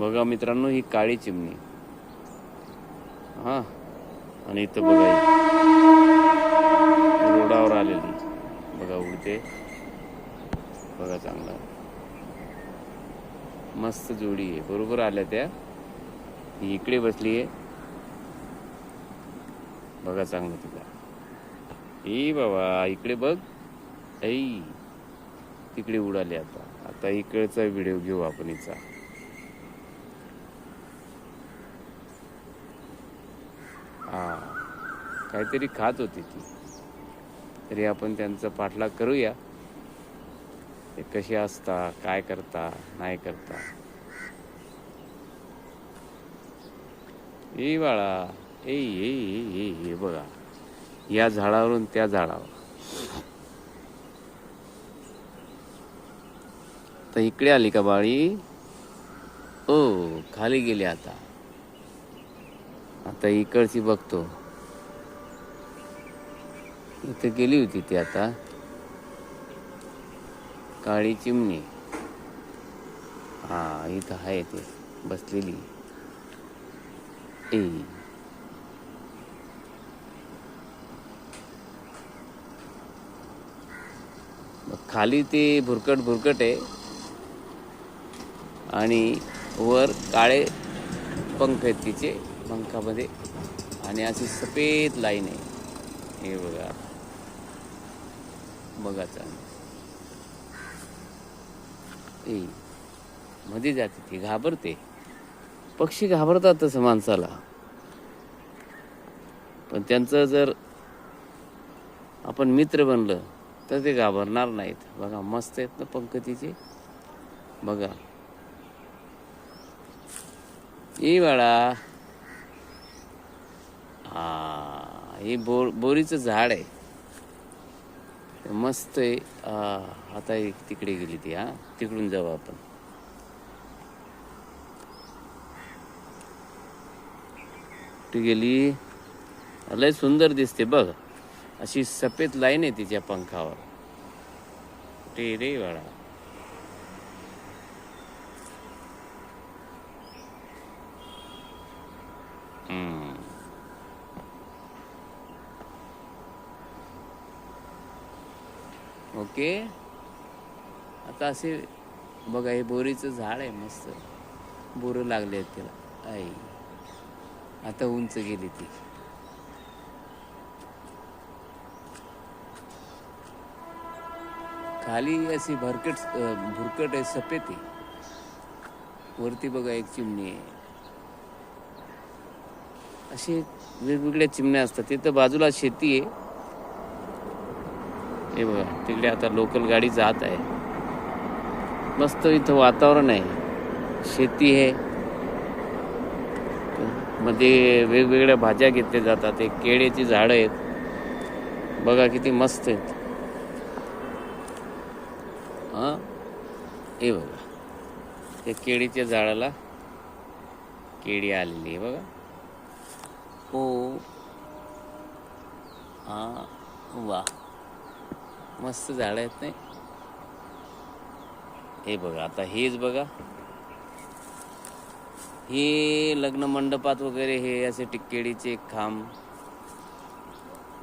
बघा मित्रांनो ही काळी चिमणी. हा आणि इथं बघा रोडावर आलेली. बघा उडते. बघा चांगला. मस्त जोडी आहे. बरोबर आल्या त्या. ही इकडे बसली आहे. बघा चांगलं तिला. ए बाबा इकडे बघ. ऐ तिकडे उडाली आता. आता इकडचा व्हिडिओ घेऊ आपण हिचा. काहीतरी खात होती ती. तरी आपण त्यांचा पाठलाग करूया. ते कसे असता काय करता नाही करता ए बाळा ए ए ए ए बघा. या झाडावरून त्या झाडावर. तर इकडे आली का बाळी? ओ खाली गेली आता. आता इकडची बघतो. इथे गेली होती ती आता. काळी चिमणी. हा इथं आहे ते बसलेली. ए. मग खाली ते भुरकट भुरकट आहे. आणि वर काळे पंख आहेत तिचे पंखामध्ये. आणि अशी सफेद लाईन आहे. हे बघा. बघा ए मध्ये जाते ती घाबरते. पक्षी घाबरतात तसं माणसाला. पण त्यांचं जर आपण मित्र बनलं तर ते घाबरणार नाहीत. बघा मस्त आहेत ना पंख तिचे बघा. ई बाळा. हा हे बोर बोरीचं झाड आहे. मस्त आहे. आता एक तिकडे गेली ती हा. तिकडून जाऊ आपण. ती गेली. लय सुंदर दिसते बघ. अशी सफेद लाईन आहे तिच्या पंखावर. ते रे वाडा हम्म. ओके? आता असे बघा हे बोरीचं झाड आहे मस्त. बोरं लागले आहेत त्याला. आई. आता उंच गेली ती. खाली अशी भरकट भुरकट आहे सफेद आहे. वरती बघा एक चिमणी आहे. असे वेगवेगळ्या चिमण्या असतात. तिथं बाजूला शेती आहे. हे बघा तिकडे आता लोकल गाडी जात आहे. मस्त इथं वातावरण आहे. शेती आहे. मध्ये वेगवेगळ्या भाज्या घेतल्या जातात. एक केळीची झाडं आहेत. बघा किती मस्त आहेत. हां? हे बघा. त्या केळीच्या झाडाला केळी आलेली आहे बघा. हो. हां. वा. मस्त झाड आहेत नाही हे बघा आता हेच बघा. हे लग्न मंडपात वगैरे हे असे टिक्केडीचे खांब.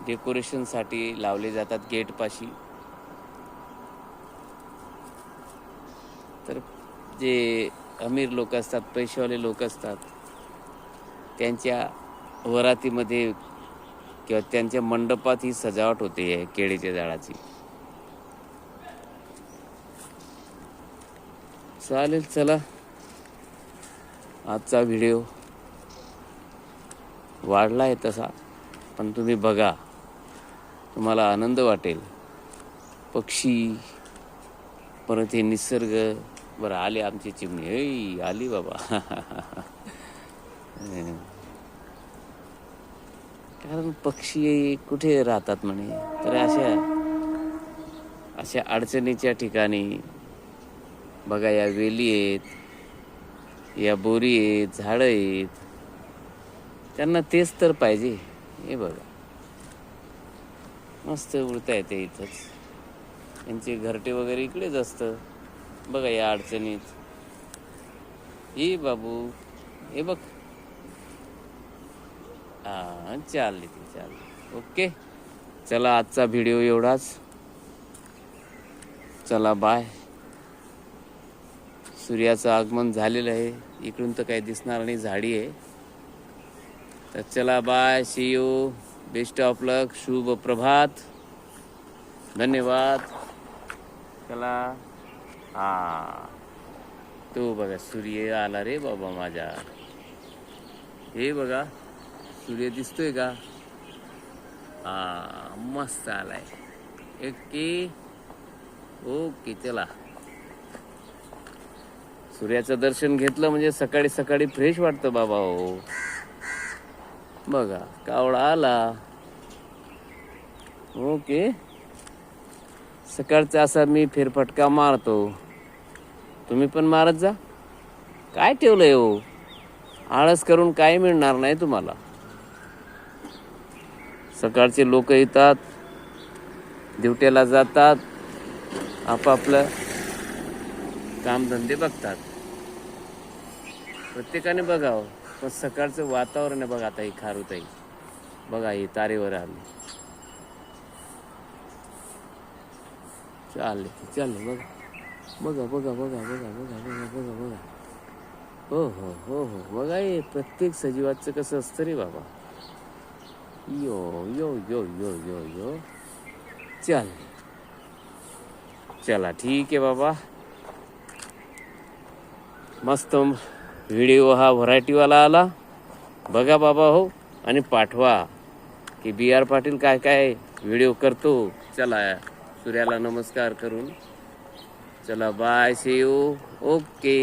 डेकोरेशनसाठी लावले जातात गेटपाशी तर जे अमीर लोक असतात पैसेवाले लोक असतात त्यांच्या वरातीमध्ये किंवा त्यांच्या मंडपात ही सजावट होते केळीच्या झाडाची. चालेल चला. आजचा व्हिडिओ वाढला आहे तसा पण तुम्ही बघा. तुम्हाला आनंद वाटेल. पक्षी परत हे निसर्ग. बरं आले आमची चिमणी. ऐ आली बाबा. कारण पक्षी कुठे राहतात म्हणे? तर अशा अशा अडचणीच्या ठिकाणी बघा या वेली आहेत या बोरी आहेत झाडं आहेत. त्यांना तेच तर पाहिजे. हे बघा. मस्त उडता येते इथंच. यांचे घरटे वगैरे इकडेच असतं. बघा या अडचणीत. हे बाबू हे बघ. हा चालले ते चालले. ओके. चला आजचा व्हिडिओ एवढाच. चला बाय. सूर्याचं आगमन झालेलं आहे. इकडून तर काही दिसणार नाही झाडी आहे. तर चला bye see you best of luck शुभ प्रभात. धन्यवाद. चला. हा. तो बघा सूर्य आला रे बाबा माझ्या. हे बघा सूर्य दिसतोय का? हा मस्त आलाय. ओके. ओके चला. सूर्याचं दर्शन घेतलं म्हणजे सकाळी सकाळी फ्रेश वाटतं बाबा हो. बघा कावळा आला. ओके सकाळचा असा मी फेरफटका मारतो. तुम्ही पण मारत जा. काय ठेवलंय हो? आळस करून काय मिळणार नाही तुम्हाला. सकाळचे लोक येतात ड्युट्याला जातात आपापलं कामधंदे बघतात. प्रत्येकाने बघावं. पण सकाळचं वातावरण आहे बघा आता ही खारुताई. बघा ही तारेवर आली. चालले चालले बघा. बघा बघा बघा बघा बघा बघा बघा बघा. हो हो हो हो. बघा हे प्रत्येक सजीवाचं कसं असतं रे बाबा. यो यो यो यो यो यो. चल चला ठीक आहे बाबा. मस्त व्हिडिओ हा व्हरायटीवाला आला. बघा बाबा हो आणि पाठवा. की बी आर पाटील काय काय व्हिडिओ करतो. चला सूर्याला नमस्कार करून. चला बाय सी यू ओके